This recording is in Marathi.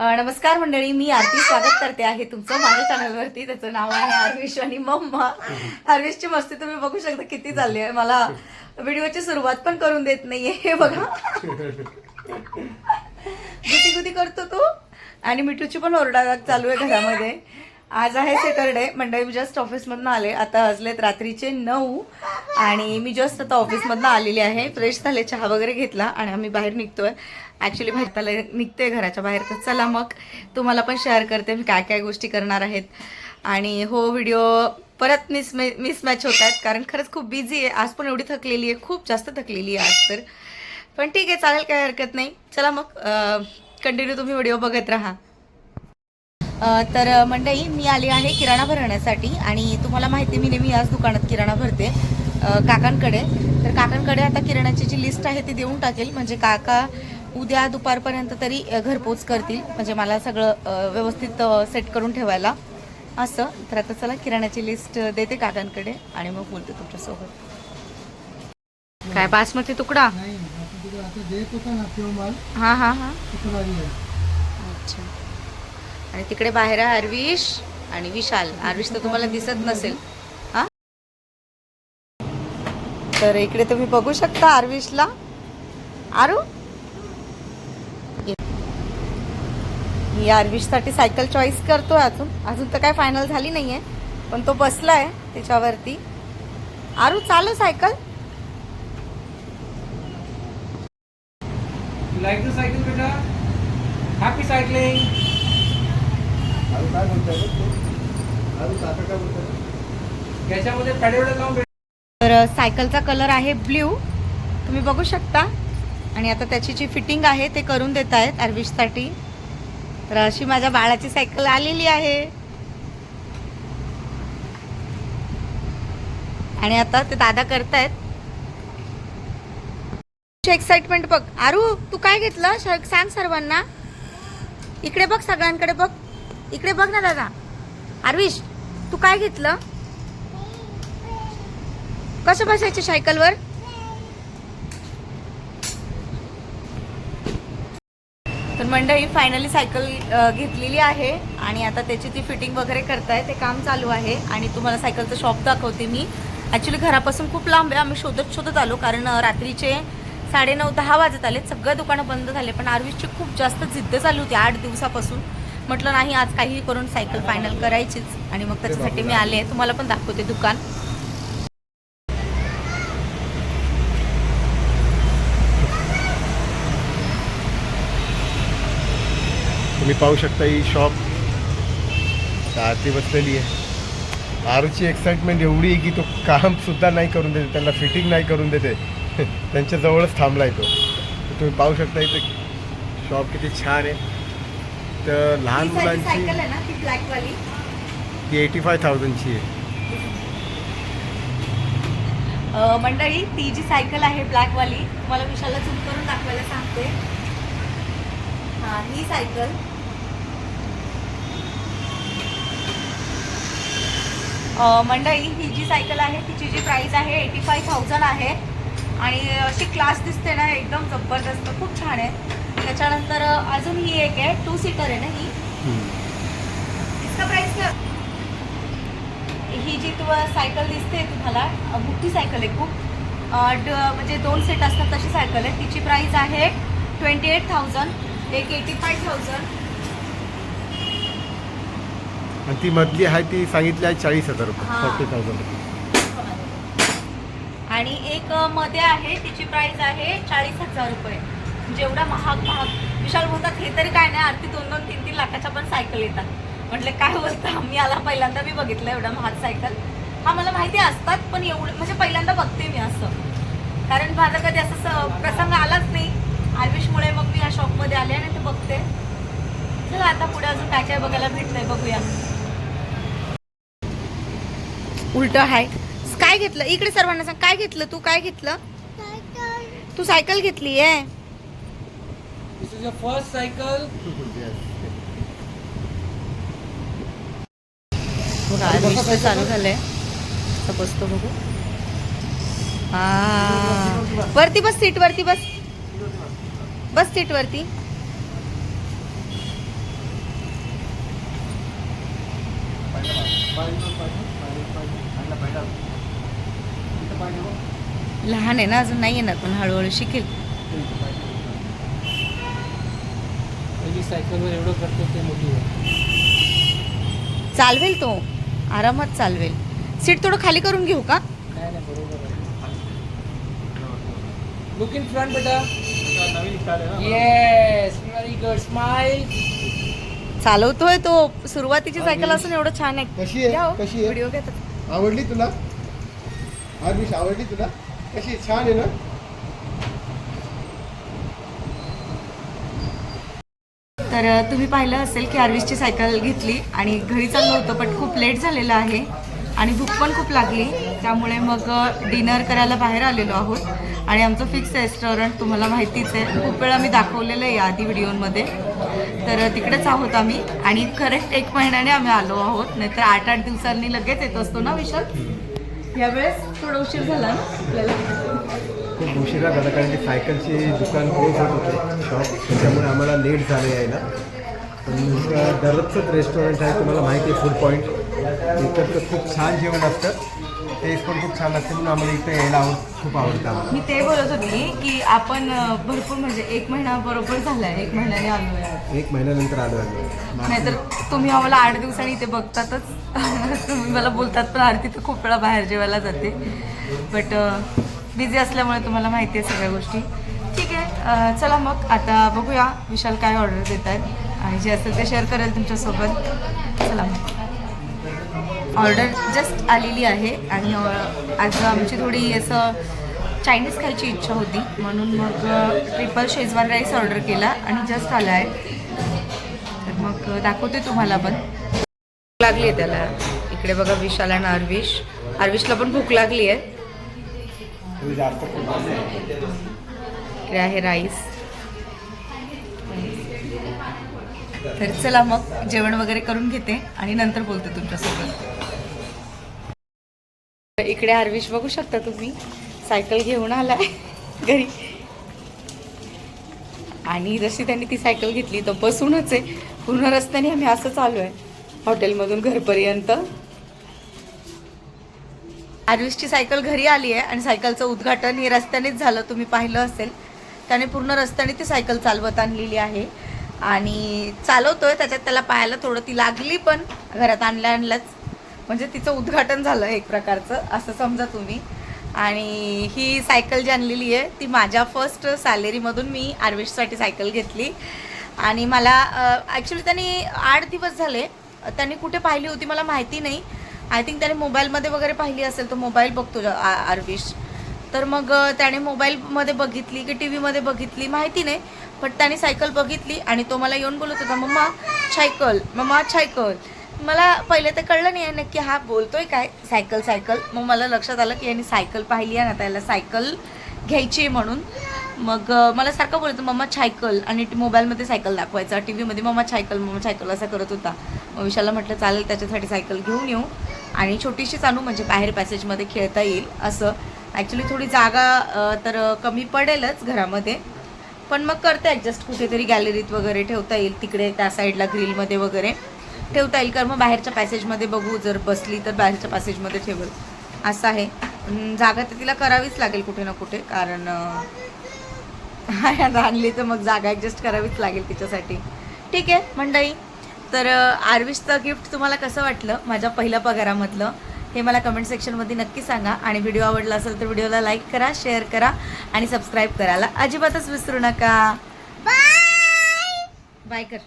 नमस्कार मंडळी मी आरती स्वागत करते आहे तुमचं माझ्या चॅनलवरती. त्याचं नाव आहे हरविश आणि मम्मा. हरविशची मस्ती तुम्ही बघू शकता किती चालली आहे. मला व्हिडिओची सुरुवात पण करून देत नाहीये हे बघा. गुती गुती करतो तो. आणि मिठूची पण ओरडा चालू आहे घरामध्ये. आज आहे सॅटरडे. मंडळी मी जस्ट ऑफिसमधनं आले. आता वाजलेत रात्रीचे नऊ. आणि मी जस्ट आता ऑफिसमधनं आलेली आहे. फ्रेश झाले चहा वगैरे घेतला आणि आम्ही बाहेर निघतोय. ॲक्च्युली भारताला निघते घराच्या बाहेर. तर चला मग तुम्हाला पण शेअर करते मी काय काय गोष्टी करणार आहेत. आणि हो व्हिडिओ परत मिस मिसमॅच होत आहेत. कारण खरंच खूप बिझी आहे. आज पण एवढी थकलेली आहे. खूप जास्त थकलेली आहे आज तर. पण ठीक आहे चालेल काही हरकत नाही. चला मग कंटिन्यू तुम्ही व्हिडिओ बघत राहा. तर अ, मंडळी मी आली आहे किराणा भरण्यासाठी आणि तुम्हाला माहिती मी नेहमी याच दुकानात किराणा भरते काकांकडे. तर काकांकडे आता किराणाची जी लिस्ट आहे ती देऊन टाकेल. म्हणजे काका उद्या दुपारपर्यंत तरी घरपोच करतील. म्हणजे मला सगळं व्यवस्थित सेट करून ठेवायला. असं. तर आता चला किराणाची लिस्ट देते काकांकडे आणि मग बोलते तुमच्यासोबत. काय बासमती तुकडा? हां हां हां. अच्छा. आणि तिकडे बाहेर आहे हरविश आणि विशाल. हरविश तर तुम्हाला दिसत नसेल. हा? तर इकडे तुम्ही बघू शकता आरविशला आरू? मी आरविशसाठी सायकल चॉईस करतोय अजून. अजून तर काय फायनल झाली नाहीये. पण तो बसला आहे त्याच्यावरती. आरू चालू cycle. Like like the cycle, beta cycling! अरे काय बोलताय बघ तू? अरे काका काय बोलताय याच्यामध्ये लावून तर सायकलचा कलर आहे ब्ल्यू. तुम्ही बघू शकता. आणि आता त्याची जी फिटिंग आहे ते करून देत आहेत अरविशसाठी. तर अशी माझ्या बाळाची सायकल आलेली आहे. आणि आता ते दादा करतायत. एक्साइटमेंट बघ. आरू तू काय घेतलं? सांग सर्वांना. इकडे बघ सगळ्यांकडे बघ. इकडे बघ ना दादा. आरविश तू काय घेतलं? कसं बसायचं सायकलवर? तर मंडळी फायनली सायकल घेतलेली आहे आणि आता त्याची ती फिटिंग वगैरे करताय ते काम चालू आहे आणि तुम्हाला सायकलचं शॉप दाखवते मी. ॲक्च्युली घरापासून खूप लांब आहे आम्ही शोधत शोधत आलो कारण रात्रीचे रात्रीचे साडेनऊ दहा वाजत आले सगळं दुकानं बंद झाले पण आरवीची खूप जास्त जिद्द चालू होती आठ दिवसापासून. म्हटलं नाही आज काहीही करून सायकल फायनल करायचीच आणि मग त्याच्यासाठी मी आले. तुम्हाला पण दाखवते दुकान. तुम्ही पाहू शकता ही शॉप आरती बसलेली आहे. आरूची एक्साइटमेंट एवढी आहे की तो काम सुद्धा नाही करून देते त्यांना फिटिंग नाही करून देते. त्यांच्या जवळच थांबलाय तो. तुम्ही पाहू शकता इथे. शॉप किती छान आहे. तर लहान मुलांची सायकल आहे ना ती ब्लॅक वाली ती एटी फाय थाउजंडची आहे. मंडळी ती जी सायकल आहे ब्लॅक वाली तुम्हाला विशालला झूम करून दाखवायला सांगते. हा ही सायकल. मंडळी ही जी सायकल आहे तिची जी प्राइस आहे एटी फाय थाउजंड आहे. आणि अशी क्लास दिसते ना एकदम जबरदस्त खूप छान आहे. त्याच्यानंतर अजून ही एक आहे टू सीटर आहे ना ही? इसका प्राइस क्या? ही जी तुम्हाला सायकल दिसते तुम्हाला मोठी सायकल आहे खूप. म्हणजे दोन सेट असतात तशी सायकल आहे. तिची प्राइस आहे ट्वेंटी एट थाउजंड एक एटी फाय थाउजंड आणि ती मधली आहे ती सांगितली आहे चाळीस हजार रुपये हा. फोर्टी थाउजंड आणि एक मध्ये आहे तिची प्राइस आहे चाळीस हजार रुपये. एवढा महाग महाग. विशाल बोलतात हे तरी काय नाही आरती दोन दोन तीन तीन लाखाच्या पण सायकल येतात. म्हटलं काय बोलता? मी आला पहिल्यांदा मी बघितलं एवढा महाग सायकल. हा मला माहिती असतात पण एवढं म्हणजे पहिल्यांदा बघते मी असं. कारण माझा कधी असं प्रसंग आलाच नाही. आरविशमुळे मग मी या शॉपमध्ये आले आणि ते बघते. चला आता पुढे अजून काय काय बघायला भेटतंय बघूया. उलट आहे काय घेतलं? इकडे सर्वांना सांग काय घेतलं तू? काय घेतलं? तू सायकल घेतली आहे your first cycle. चालू झालंय. सपोज बघू. वरती बस सीट वरती बस. बस सीट वरती. लहान आहे ना अजून नाहीये ना पण हळूहळू शिकेल. सायकलवर एवढं करतो ते मोठी आहे चालवेल तो. आरामात चालवेल. सीट थोडं खाली करून घेऊ का? नाही नाही बरोबर आहे. लुक इन फ्रंट बेटा. नवीन स्टाईल आहे ना येस व्हेरी गुड स्माइल चालवतोय तो. सुरुवातीची सायकल असून एवढं छान आहे. कशी आहे? हो, कशी आहे? व्हिडिओ घेतात. आवडली तुला? आवडली तुला? कशी? छान आहे ना? तर तुम्ही पाहिलं असेल की आरवीसची सायकल घेतली आणि घरी चाललो होतं पण खूप लेट झालेलं आहे आणि भूक पण खूप लागली. त्यामुळे मग डिनर करायला बाहेर आलेलो आहोत आणि आमचं फिक्स रेस्टॉरंट तुम्हाला माहितीच आहे. खूप वेळा मी दाखवलेलं आहे आधी व्हिडिओमध्ये. तर तिकडेच आहोत आम्ही आणि करेक्ट एक महिन्याने आम्ही आलो आहोत. नाहीतर आठ आठ दिवसांनी लगेच येत असतो ना विशाल? यावेळेस थोडा उशीर झाला ना आपल्याला? खूप उशिरा झाला कारण की सायकलचे दुकान क्लोज होत होते शॉप त्याच्यामुळे आम्हाला लेट झालं यायला. पण दररोजचंच रेस्टॉरंट आहे तुम्हाला माहिती आहे फूड पॉईंट इतर तर खूप छान जेवण असतं. टेस्ट पण खूप छान असते म्हणून आम्हाला इथं यायला खूप आवडतं आम्हाला. मी ते बोलत होती की आपण अ, भरपूर म्हणजे एक महिना बरोबर झालाय एक महिन्याने आलोय आज. एक महिन्यानंतर आलो आम्ही. नाहीतर तुम्ही आम्हाला आठ दिवसांनी इथे बघतातच. तुम्ही मला बोलतात पण आरती तर खूप वेळा बाहेर जेवायला जाते. बट बिझी असल्यामुळे तुम्हाला माहिती आहे सगळ्या गोष्टी. ठीक आहे अ, चला मग आता बघूया विशाल काय ऑर्डर देत आहेत आणि जे असेल ते शेअर करेल तुमच्यासोबत. चला मग. ऑर्डर जस्ट आलेली आहे आणि आज आमची थोडी असं चायनीज खायची इच्छा होती. म्हणून मग ट्रिपल शेजवान राईस ऑर्डर केला आणि जस्ट आला आहे. तर मग दाखवते तुम्हाला पण. भूक लागली आहे त्याला. इकडे बघा विशाल आणि आर्विश आर्विशला पण भूक लागली आहे. इकडे आहे राईस तर चला मग जेवण वगैरे करून घेते आणि नंतर बोलते तुमच्यासोबत. इकडे आर्विश बघू शकता तुम्ही. सायकल घेऊन आलाय घरी. आणि जशी त्यांनी ती सायकल घेतली तर बसूनच आहे. पूर्ण रस्त्याने आम्ही असं चालू आहे. हॉटेलमधून घरपर्यंत. आरविशची सायकल घरी आली आहे आणि सायकलचं उद्घाटन हे रस्त्यानेच झालं तुम्ही पाहिलं असेल. त्याने पूर्ण रस्त्याने ती सायकल चालवत आणलेली आहे. आणि चालवतोय त्याच्यात त्याला पायाला थोडं ती लागली पण घरात आणल्या आणल्याच म्हणजे तिचं उद्घाटन झालं एक प्रकारचं असं समजा तुम्ही. आणि ही सायकल जी आणलेली आहे ती माझ्या फर्स्ट सॅलरीमधून मी आर्विशसाठी सायकल घेतली. आणि मला ॲक्च्युली त्यांनी आठ दिवस झाले त्यांनी कुठे पाहिली होती मला माहिती नाही. आय थिंक त्याने मोबाईलमध्ये वगैरे पाहिली असेल तो मोबाईल बघतो आ- आर्विश. तर मग त्याने मोबाईलमध्ये बघितली की टी व्हीमध्ये बघितली माहिती नाही. पण त्याने सायकल बघितली आणि तो मला येऊन बोलत होता मम्मा सायकल मम्मा सायकल. मला पहिले तर कळलं नाही आहे नक्की हा बोलतोय काय. Cycle cycle. मग मला लक्षात आलं की यांनी सायकल पाहिली आहे ना त्याला सायकल घ्यायची आहे म्हणून. मग मला सारखं बोलतो मम्मा सायकल. आणि मोबाईलमध्ये सायकल दाखवायचा. टी व्हीमध्ये मम्मा सायकल मम्मा सायकल असं करत होता. मग विशाला म्हटलं चालेल त्याच्यासाठी सायकल घेऊन येऊ आणि छोटीशीच आणू म्हणजे बाहेर पॅसेजमध्ये खेळता येईल असं. ॲक्च्युली थोडी जागा तर कमी पडेलच घरामध्ये. पण मग करते ॲडजस्ट कुठेतरी गॅलरीत वगैरे ठेवता येईल तिकडे त्या साईडला ग्रिलमध्ये वगैरे. ठेवता येईल. कारण मग बाहेरच्या पॅसेजमध्ये बघू जर बसली तर बाहेरच्या पॅसेजमध्ये ठेवल. असं आहे. जागा तर तिला करावीच लागेल कुठे ना कुठे. कारण आणली तर मग जागा ॲडजस्ट करावीच लागेल तिच्यासाठी. ठीक आहे मंडळी. तर आर्विशचं गिफ्ट तुम्हाला कसं वाटलं? माझ्या पहिल्या पगारामधलं. हे मला कमेंट सेक्शनमध्ये नक्की सांगा. आणि व्हिडिओ आवडला असेल तर व्हिडिओला लाईक करा शेअर करा आणि सबस्क्राईब करायला अजिबातच विसरू नका. बाय कर.